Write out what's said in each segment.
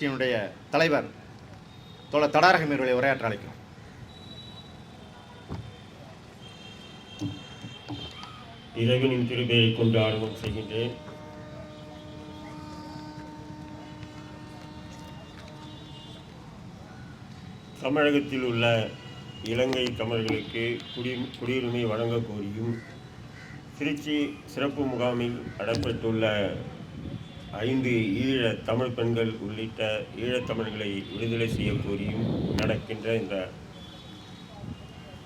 கட்சியினுடைய தலைவர் தோழர் தடாரகம் இவர்களை உரையாற்ற அழைக்கிறோம் இறைவனின் திருப்பெயரை கொண்டு ஆர்வம் செய்கின்றேன். தமிழகத்தில் உள்ள இலங்கை தமிழர்களுக்கு குடி குடியுரிமை வழங்கக் கோரியும் திருச்சி சிறப்பு முகாமில் அடப்பட்டுள்ள ஐந்து ஈழ தமிழ் பெண்கள் உள்ளிட்ட ஈழத்தமிழ்களை விடுதலை செய்ய கோரியும் நடக்கின்ற இந்த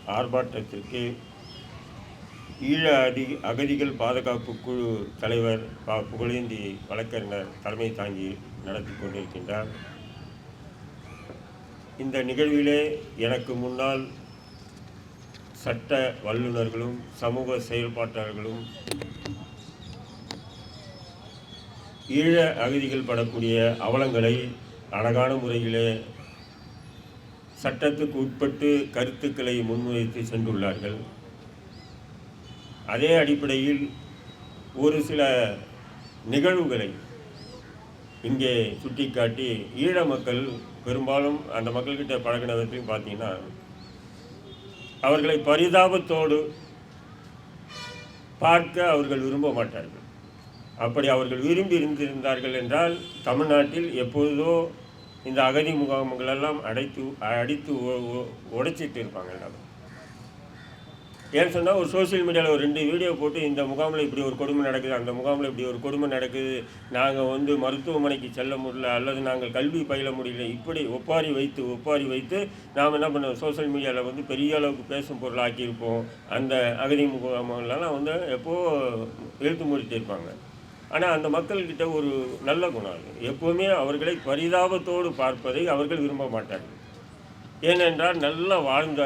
ஆர்ப்பாட்டத்திற்கு ஈழ அதி அகதிகள் பாதுகாப்பு குழு தலைவர் பா புகழேந்தி வழக்கறிஞர் தலைமை தாங்கி நடத்தி கொண்டிருக்கின்றார். இந்த நிகழ்விலே எனக்கு முன்னால் சட்ட வல்லுநர்களும் சமூக செயல்பாட்டாளர்களும் ஈழ அகதிகள் படக்கூடிய அவலங்களை அழகான முறையிலே சட்டத்துக்கு உட்பட்டு கருத்துக்களை முன்வைத்து சென்றுள்ளார்கள். அதே அடிப்படையில் ஒரு சில நிகழ்வுகளை இங்கே சுட்டிக்காட்டி ஈழ மக்கள் பெரும்பாலும் அந்த மக்கள்கிட்ட பழகின விதத்தையும் பார்த்தீங்கன்னா அவர்களை பரிதாபத்தோடு பார்க்க அவர்கள் விரும்ப மாட்டார்கள். அப்படி அவர்கள் விரும்பி இருந்திருந்தார்கள் என்றால் தமிழ்நாட்டில் எப்பொழுதோ இந்த அகதி முகாம்களெல்லாம் அடைத்து அடித்து உடைச்சிட்டு இருப்பாங்க எல்லாரும். ஏன்னு சொன்னால் ஒரு சோஷியல் மீடியாவில் ஒரு ரெண்டு வீடியோ போட்டு இந்த முகாமில் இப்படி ஒரு கொடுமை நடக்குது அந்த முகாமில் இப்படி ஒரு கொடுமை நடக்குது நாங்கள் வந்து மருத்துவமனைக்கு செல்ல முடியல அல்லது நாங்கள் கல்வி பயில முடியல இப்படி ஒப்பாரி வைத்து ஒப்பாரி வைத்து நாம் என்ன பண்ணுவோம்? சோஷியல் மீடியாவில் வந்து பெரிய அளவுக்கு பேசும் பொருள் ஆக்கியிருப்போம் அந்த அகதி முகாமெல்லாம் வந்து எப்போது இழுத்து மூடிட்டு இருப்பாங்க. ஆனால் அந்த மக்கள்கிட்ட ஒரு நல்ல குணம் அது. எப்போவுமே அவர்களை பரிதாபத்தோடு பார்ப்பதை அவர்கள் விரும்ப மாட்டார்கள். ஏனென்றால் நல்லா வாழ்ந்த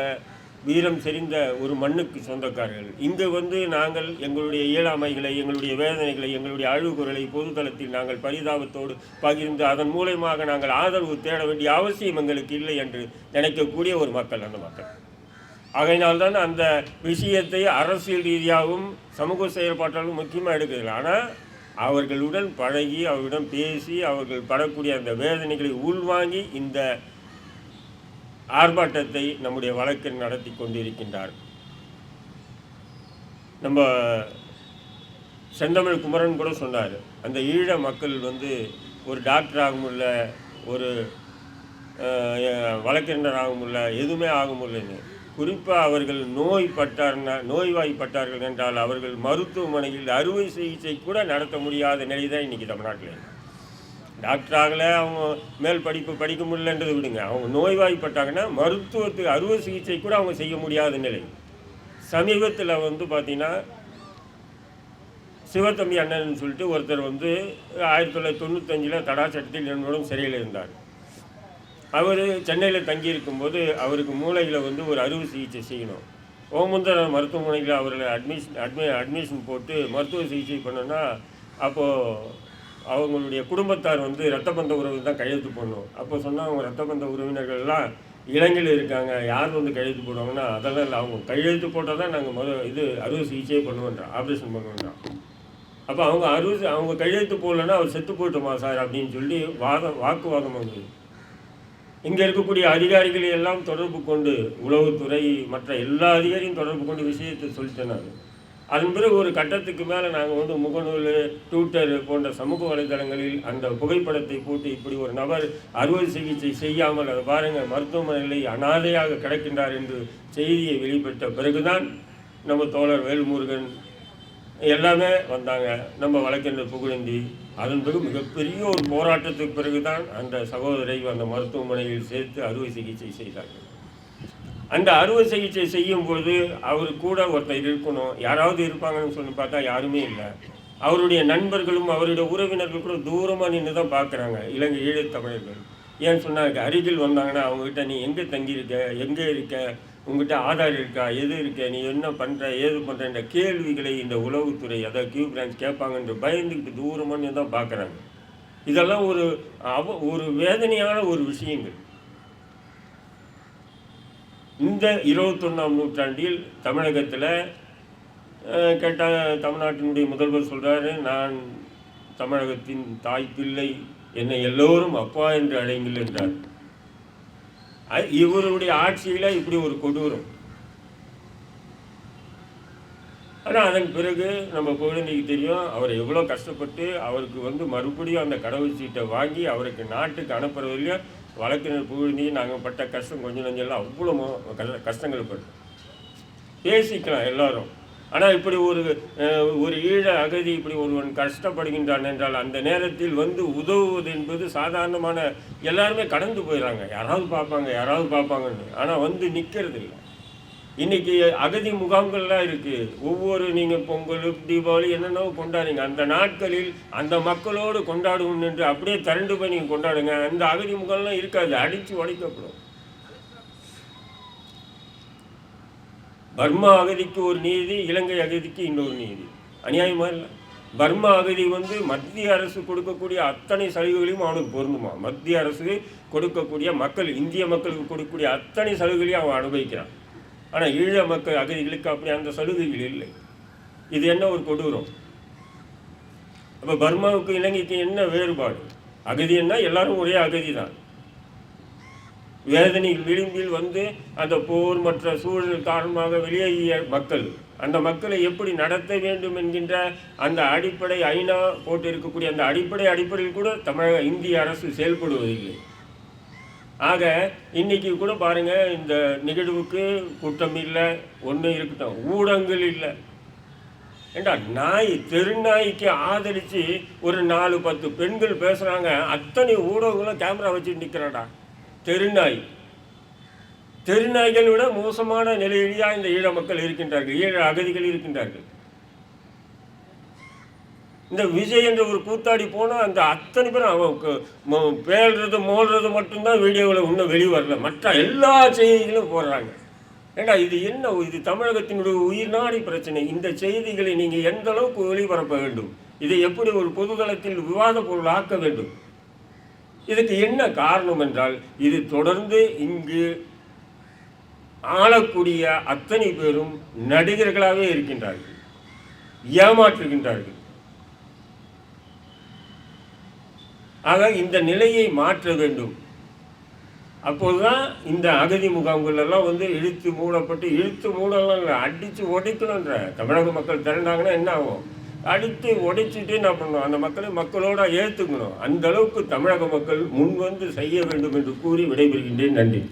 வீரம் செறிந்த ஒரு மண்ணுக்கு சொந்தக்காரர்கள். இங்கே வந்து நாங்கள் எங்களுடைய இயலாமைகளை எங்களுடைய வேதனைகளை எங்களுடைய அழுகுறலை பொதுதளத்தில் நாங்கள் பரிதாபத்தோடு பகிர்ந்து அதன் மூலயமாக நாங்கள் ஆதரவு தேட வேண்டிய அவசியம் எங்களுக்கு இல்லை என்று நினைக்கக்கூடிய ஒரு மக்கள் அந்த மக்கள். ஆகையினால்தான் அந்த விஷயத்தை அரசியல் ரீதியாகவும் சமூக செயல்பாட்டாலும் முக்கியமாக எடுக்கிறது ஆனால் அவர்களுடன் பழகி அவரிடம் பேசி அவர்கள் படக்கூடிய அந்த வேதனைகளை உள்வாங்கி இந்த ஆர்ப்பாட்டத்தை நம்முடைய வழக்கில் நடத்தி கொண்டிருக்கின்றார். நம்ம செந்தமிழ் குமரன் கூட சொன்னார் அந்த ஈழ மக்கள் வந்து ஒரு டாக்டர் ஆக முடியல ஒரு வழக்கறிஞர் ஆக முடியல எதுவுமே ஆக முடியலன்னு. குறிப்பாக அவர்கள் நோய் பட்டார்னா நோய்வாய்ப்பட்டார்கள் என்றால் அவர்கள் மருத்துவமனையில் அறுவை சிகிச்சை கூட நடத்த முடியாத நிலை தான் இன்றைக்கி தமிழ்நாட்டில். இருக்கு. டாக்டர் ஆகலை அவங்க மேல் படிப்பு படிக்க முடியலன்றது விடுங்க. அவங்க நோய்வாய்ப்பட்டாங்கன்னா மருத்துவத்துக்கு அறுவை சிகிச்சை கூட அவங்க செய்ய முடியாத நிலை. சமீபத்தில் வந்து பார்த்தீங்கன்னா சிவத்தம்பி அண்ணன் சொல்லிட்டு ஒருத்தர் வந்து ஆயிரத்தி தொள்ளாயிரத்தி தொண்ணூத்தஞ்சில் தடா சட்டத்தில் என்னோடும் சிறையில் இருந்தார். அவர் சென்னையில் தங்கியிருக்கும்போது அவருக்கு மூளையில் வந்து ஒரு அறுவை சிகிச்சை செய்யணும். ஓமுந்தர மருத்துவமனையில் அவர்களை அட்மிஷன் அட்மி அட்மிஷன் போட்டு மருத்துவ சிகிச்சை பண்ணோன்னா அப்போது அவங்களுடைய குடும்பத்தார் வந்து ரத்த பந்த உறவு தான் கையெழுத்து போடணும். அப்போ சொன்னால் அவங்க ரத்த பந்த உறவினர்கள்லாம் இலங்கையில் இருக்காங்க யார் வந்து கையெழுத்து போடுவாங்கன்னா அதெல்லாம் இல்லை. அவங்க கையெழுத்து போட்டால் தான் நாங்கள் முத இது அறுவை சிகிச்சையே பண்ணுவோன்றோம் ஆப்ரேஷன் பண்ணுவோன்றோம் அப்போ அவங்க அறுவை அவங்க கையெழுத்து போடலன்னா அவர் செத்து போட்டுமா சார் அப்படின்னு சொல்லி வாதம் வாக்குவாதம் வந்தது இங்கே இருக்கக்கூடிய அதிகாரிகளை எல்லாம் தொடர்பு கொண்டு உளவுத்துறை மற்ற எல்லா அதிகாரியும் தொடர்பு கொண்டு விஷயத்தை சொல்லிட்டேன் நான். அதன் பிறகு ஒரு கட்டத்துக்கு மேலே நாங்கள் வந்து முகநூல் ட்விட்டர் போன்ற சமூக வலைதளங்களில் அந்த புகைப்படத்தை போட்டு இப்படி ஒரு நபர் அறுவை சிகிச்சை செய்யாமல் அதை பாருங்கள் மருத்துவமனையில் அனாதையாக கிடக்கின்றார் என்று செய்தியை வெளிப்பட்ட பிறகுதான் நம்ம தோழர் வேல்முருகன் எல்லாமே வந்தாங்க. நம்ம வழக்கறிஞர் புகழேந்தி அதன் பிறகு மிகப்பெரிய ஒரு போராட்டத்துக்கு பிறகுதான் அந்த சகோதரை அந்த மருத்துவமனையில் சேர்த்து அறுவை சிகிச்சை செய்தார்கள். அந்த அறுவை சிகிச்சை செய்யும்போது அவர் கூட ஒருத்தர் இருக்கணும். யாராவது இருப்பாங்கன்னு சொல்லி பார்த்தா யாருமே இல்லை. அவருடைய நண்பர்களும் அவருடைய உறவினர்கள் கூட தூரமாக நின்று தான் பார்க்குறாங்க. இலங்கை ஈழத் தமிழர்கள். ஏன்னு சொன்னாங்க அருகில் வந்தாங்கன்னா அவங்ககிட்ட நீ எங்கே தங்கியிருக்க? எங்கே இருக்க? உங்ககிட்ட ஆதார் இருக்கா? எது இருக்க? நீ என்ன பண்ணுற ஏது பண்ணுறன்ற கேள்விகளை இந்த உளவுத்துறை அதாவது கியூ பிரான்ச் கேட்பாங்கன்ற பயந்துக்கிட்டு தூரமானு தான் பார்க்குறாங்க. இதெல்லாம் ஒரு அவ ஒரு வேதனையான ஒரு விஷயங்கள். இந்த இருபத்தொன்னாம் நூற்றாண்டில் தமிழகத்தில் கேட்டால் தமிழ்நாட்டினுடைய முதல்வர் சொல்கிறாரு நான் தமிழகத்தின் தாய் பிள்ளை என்னை எல்லோரும் அப்பா என்று அழைங்கள் என்றார். இவருடைய ஆட்சியில் இப்படி ஒரு கொடூரம். ஆனால் அதன் பிறகு நம்ம குழந்தைக்கு தெரியும் அவர் எவ்வளோ கஷ்டப்பட்டு அவருக்கு வந்து மறுபடியும் அந்த கடவுள் சீட்டை வாங்கி அவருக்கு நாட்டுக்கு அனுப்புறதுலையும் வழக்கினர் புகழ்ந்தி நாங்கள் பட்ட கஷ்டம் கொஞ்சம் நஞ்செல்லாம் அவ்வளோ மோ- கஷ்ட- கஷ்டங்கள் பட்டோம் பேசிக்கலாம் எல்லோரும். ஆனால் இப்படி ஒரு ஒரு ஈழ அகதி இப்படி ஒருவன் கஷ்டப்படுகின்றான் என்றால் அந்த நேரத்தில் வந்து உதவுவது என்பது சாதாரணமான எல்லாருமே கடந்து போயிடறாங்க யாராவது பார்ப்பாங்க யாராவது பார்ப்பாங்கன்னு. ஆனால் வந்து நிற்கிறது இல்லை இன்றைக்கி அகதி முகாம்கள்லாம் இருக்குது ஒவ்வொரு நீங்கள் பொங்கல் தீபாவளி என்னென்னவோ கொண்டாடுங்க அந்த நாட்களில் அந்த மக்களோடு கொண்டாடுவோம் என்று அப்படியே திரண்டு போய் நீங்கள் கொண்டாடுங்க. அந்த அகதி முகாம்லாம் இருக்காது. அடித்து உடைக்கப்படும். பர்மா அகதிக்கு ஒரு நீதி இலங்கை அகதிக்கு இன்னொரு நீதி. அநியாயமாக இல்லை? பர்மா அகதி வந்து மத்திய அரசு கொடுக்கக்கூடிய அத்தனை சலுகைகளையும் அவனுக்கு பொருந்துமா? மத்திய அரசு கொடுக்கக்கூடிய மக்கள் இந்திய மக்களுக்கு கொடுக்கக்கூடிய அத்தனை சலுகைகளையும் அவன் அனுபவிக்கிறான். ஆனால் ஈழ மக்கள் அகதிகளுக்கு அப்படி அந்த சலுகைகள் இல்லை. இது என்ன ஒரு கொடூரம்? அப்போ பர்மாவுக்கு இலங்கைக்கு என்ன வேறுபாடு? அகதின்னா எல்லாரும் ஒரே அகதி தான். வேதனை விளிம்பில் வந்து அந்த போர் மற்ற சூழல் காரணமாக வெளியேறிய மக்கள் அந்த மக்களை எப்படி நடத்த வேண்டும் என்கின்ற அந்த அடிப்படை ஐநா போட்டு இருக்கக்கூடிய அந்த அடிப்படை அடிப்படையில் கூட தமிழக இந்திய அரசு செயல்படுவதில்லை. ஆக இன்னைக்கு கூட பாருங்க இந்த நிகழ்வுக்கு கூட்டம் இல்லை ஒன்றும் இருக்கட்டும் ஊடகங்கள் இல்லை. ஏண்டா நாய் தெருநாய்க்கு ஆதரித்து ஒரு நாலு பத்து பெண்கள் பேசுகிறாங்க அத்தனை ஊடகங்களும் கேமரா வச்சு நிற்கிறேன்டா தெருநாய். தெருநாய்களை விட மோசமான நிலையிலேயா இந்த ஈழ மக்கள் இருக்கின்றார்கள். ஈழ அகதிகள் இருக்கின்றார்கள். இந்த விஜய் என்ற ஒரு கூத்தாடி போனால் அந்த அத்தனை பேரும் அவன் க- மோடுறது மோல்றது மட்டும்தான் வீடியோவில் இன்னும் வெளியே வரல. மற்ற எல்லா செய்திகளும் போடுறாங்க. ஏண்டா இது என்ன இது தமிழகத்தினுடைய உயிர்நாடி பிரச்சனை. இந்த செய்திகளை நீங்கள் எந்த அளவுக்கு ஒளிபரப்ப வேண்டும்? இதை எப்படி ஒரு பொதுதளத்தில் விவாத பொருள் ஆக்க வேண்டும்? இதுக்கு என்ன காரணம் என்றால் இது தொடர்ந்து இங்கு ஆளக்கூடிய அத்தனை பேரும் நடிகர்களாகவே இருக்கின்றார்கள் ஏமாற்றுகின்றார்கள். ஆக இந்த நிலையை மாற்ற வேண்டும். அப்போதுதான் இந்த அகதி முகாம்கள் எல்லாம் வந்து இழுத்து மூடப்பட்டு இழுத்து மூடலாம் அடித்து உடைக்கணுன்ற தமிழக மக்கள் திரண்டாங்கன்னா என்ன ஆகும்? அடுத்து உடைச்சிட்டு என்ன பண்ணணும்? அந்த மக்களை மக்களோட ஏற்றுக்கணும் அந்த அளவுக்கு தமிழக மக்கள் முன்வந்து செய்ய வேண்டும் என்று கூறி விடைபெறுகின்றேன். நன்றி.